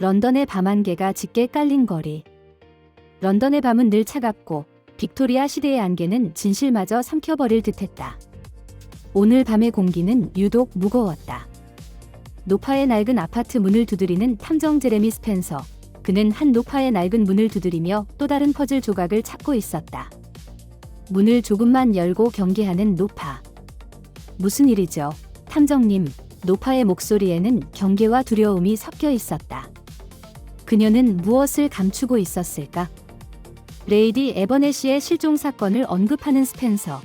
런던의 밤 안개가 짙게 깔린 거리. 런던의 밤은 늘 차갑고 빅토리아 시대의 안개는 진실마저 삼켜버릴 듯했다. 오늘 밤의 공기는 유독 무거웠다. 노파의 낡은 아파트 문을 두드리는 탐정 제레미 스펜서. 그는 한 노파의 낡은 문을 두드리며 또 다른 퍼즐 조각을 찾고 있었다. 문을 조금만 열고 경계하는 노파. 무슨 일이죠? 탐정님, 노파의 목소리에는 경계와 두려움이 섞여 있었다. 그녀는 무엇을 감추고 있었을까? 레이디 에버네시의 실종 사건을 언급하는 스펜서.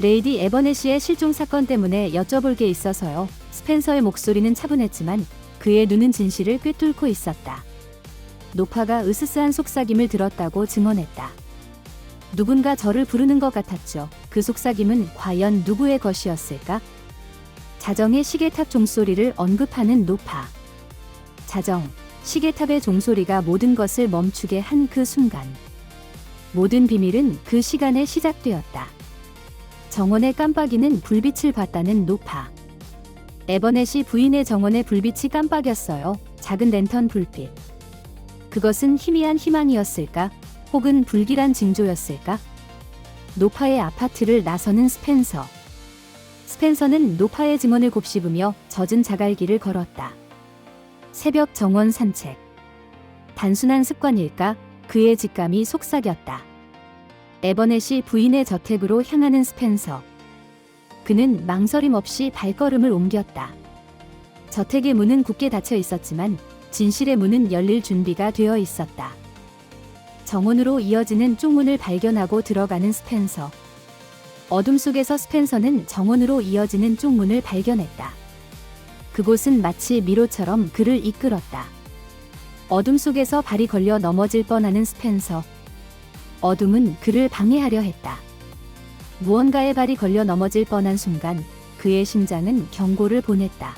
레이디 에버네시의 실종 사건 때문에 여쭤볼 게 있어서요. 스펜서의 목소리는 차분했지만 그의 눈은 진실을 꿰뚫고 있었다. 노파가 으스스한 속삭임을 들었다고 증언했다. 누군가 저를 부르는 것 같았죠. 그 속삭임은 과연 누구의 것이었을까? 자정의 시계탑 종소리를 언급하는 노파. 자정, 시계탑의 종소리가 모든 것을 멈추게 한 그 순간. 모든 비밀은 그 시간에 시작되었다. 정원의 깜빡이는 불빛을 봤다는 노파. 에버넷이 부인의 정원의 불빛이 깜빡였어요. 작은 랜턴 불빛. 그것은 희미한 희망이었을까? 혹은 불길한 징조였을까? 노파의 아파트를 나서는 스펜서. 스펜서는 노파의 증언을 곱씹으며 젖은 자갈길을 걸었다. 새벽 정원 산책. 단순한 습관일까? 그의 직감이 속삭였다. 에버넷이 부인의 저택으로 향하는 스펜서. 그는 망설임 없이 발걸음을 옮겼다. 저택의 문은 굳게 닫혀 있었지만 진실의 문은 열릴 준비가 되어 있었다. 정원으로 이어지는 쪽문을 발견하고 들어가는 스펜서. 어둠 속에서 스펜서는 정원으로 이어지는 쪽문을 발견했다. 그곳은 마치 미로처럼 그를 이끌었다. 어둠 속에서 발이 걸려 넘어질 뻔하는 스펜서. 어둠은 그를 방해하려 했다. 무언가의 발이 걸려 넘어질 뻔한 순간 그의 심장은 경고를 보냈다.